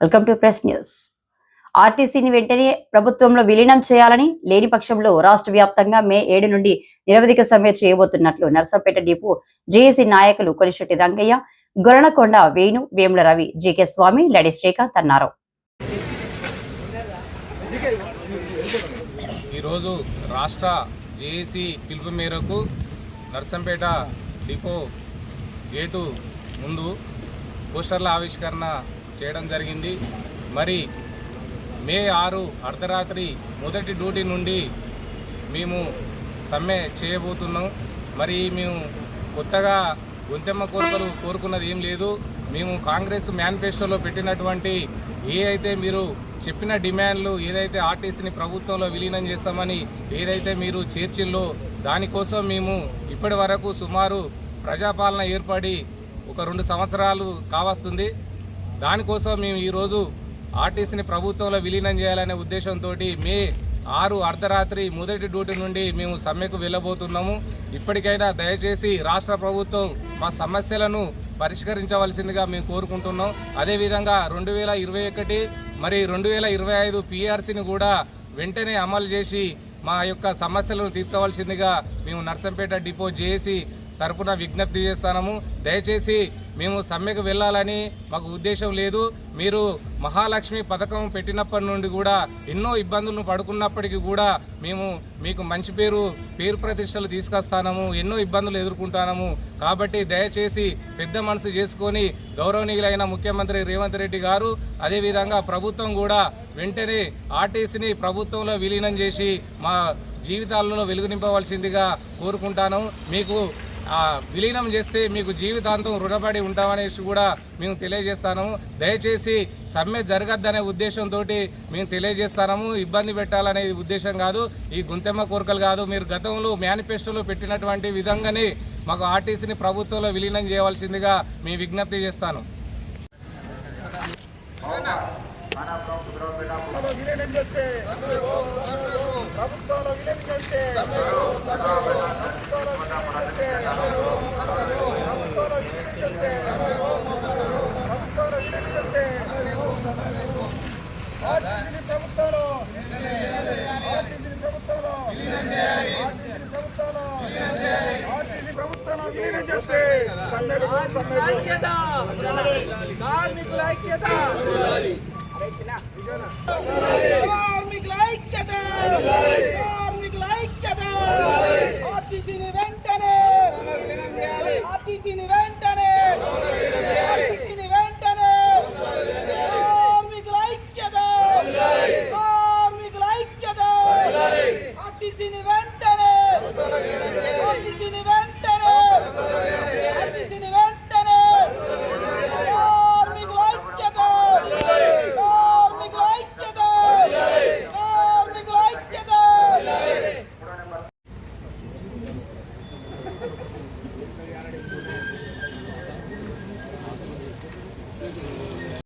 Welcome to press news. ఆర్టీసీని వెంటనే ప్రభుత్వంలో విలీనం చేయాలని లేని పక్షంలో రాష్ట్ర వ్యాప్తంగా మే ఏడు నుండి నిరవధిక సమ్మె చేయబోతున్నట్లు నర్సంపేట డిపో జేఏసీ నాయకులు కొలిశెట్టి రంగయ్య గొరణకొండ వేణు వేముల రవి జీకే స్వామి లడి శ్రీకాంత్ అన్నారు. ఈరోజు రాష్ట్ర జేఏసీ పిలుపు మేరకు నర్సంపేట డిపో గేటు ముందు పోస్టర్ల ఆవిష్కరణ చేయడం జరిగింది. మరి మే ఆరు అర్ధరాత్రి మొదటి డ్యూటీ నుండి మేము సమ్మె చేయబోతున్నాం. మరి మేము కొత్తగా గొంతెమ్మ కోరికలు కోరుకున్నది ఏం లేదు. మేము కాంగ్రెస్ మేనిఫెస్టోలో పెట్టినటువంటి ఏ అయితే మీరు చెప్పిన డిమాండ్లు ఏదైతే ఆర్టీసీని ప్రభుత్వంలో విలీనం చేస్తామని ఏదైతే మీరు చేర్చిల్లో దానికోసం మేము ఇప్పటి వరకు సుమారు ప్రజాపాలన ఏర్పడి ఒక రెండు సంవత్సరాలు కావస్తుంది. దానికోసం మేము ఈరోజు ఆర్టీసీని ప్రభుత్వంలో విలీనం చేయాలనే ఉద్దేశంతో మే ఆరు అర్ధరాత్రి మొదటి డ్యూటీ నుండి మేము సమ్మెకు వెళ్ళబోతున్నాము. ఇప్పటికైనా దయచేసి రాష్ట్ర ప్రభుత్వం మా సమస్యలను పరిష్కరించవలసిందిగా మేము కోరుకుంటున్నాం. అదేవిధంగా రెండు వేల ఇరవై ఒకటి మరి రెండు వేల ఇరవై ఐదు పిఆర్సీని కూడా వెంటనే అమలు చేసి మా యొక్క సమస్యలను తీర్చవలసిందిగా మేము నర్సంపేట డిపో చేసి తరపున విజ్ఞప్తి చేస్తాము దయచేసి మేము సమ్మెకు వెళ్ళాలని మాకు ఉద్దేశం లేదు. మీరు మహాలక్ష్మి పథకం పెట్టినప్పటి నుండి కూడా ఎన్నో ఇబ్బందులను పడుకున్నప్పటికీ కూడా మేము మీకు మంచి పేరు పేరు ప్రతిష్టలు తీసుకొస్తాము ఎన్నో ఇబ్బందులు ఎదుర్కొంటాము కాబట్టి దయచేసి పెద్ద మనసు చేసుకొని గౌరవనీయులైన ముఖ్యమంత్రి రేవంత్ రెడ్డి గారు అదేవిధంగా ప్రభుత్వం కూడా వెంటనే ఆర్టీసీని ప్రభుత్వంలో విలీనం చేసి మా జీవితాలలో వెలుగునింపవలసిందిగా కోరుకుంటాను. మీకు విలీనం చేస్తే మీకు జీవితాంతం రుణపడి ఉంటామనేసి కూడా మేము తెలియజేస్తాము దయచేసి సమ్మె జరగద్దనే ఉద్దేశంతో మేము తెలియజేస్తాము. ఇబ్బంది పెట్టాలనే ఉద్దేశం కాదు. ఈ గుంతెమ్మ కోరికలు కాదు. మీరు గతంలో మేనిఫెస్టోలో పెట్టినటువంటి విధంగానే మాకు ఆర్టీసీని ప్రభుత్వంలో విలీనం చేయవలసిందిగా మీ విజ్ఞప్తి చేస్తాను. ప్రభుత్వంలో విలీనం చేస్తే చేస్తే కార్మికుల ఐక్యత! కార్మికుల ఐక్యత! కార్మికుల ఐక్యత! ఆర్టీసీని వెంటనే! ఆర్టీసీని వెంటనే!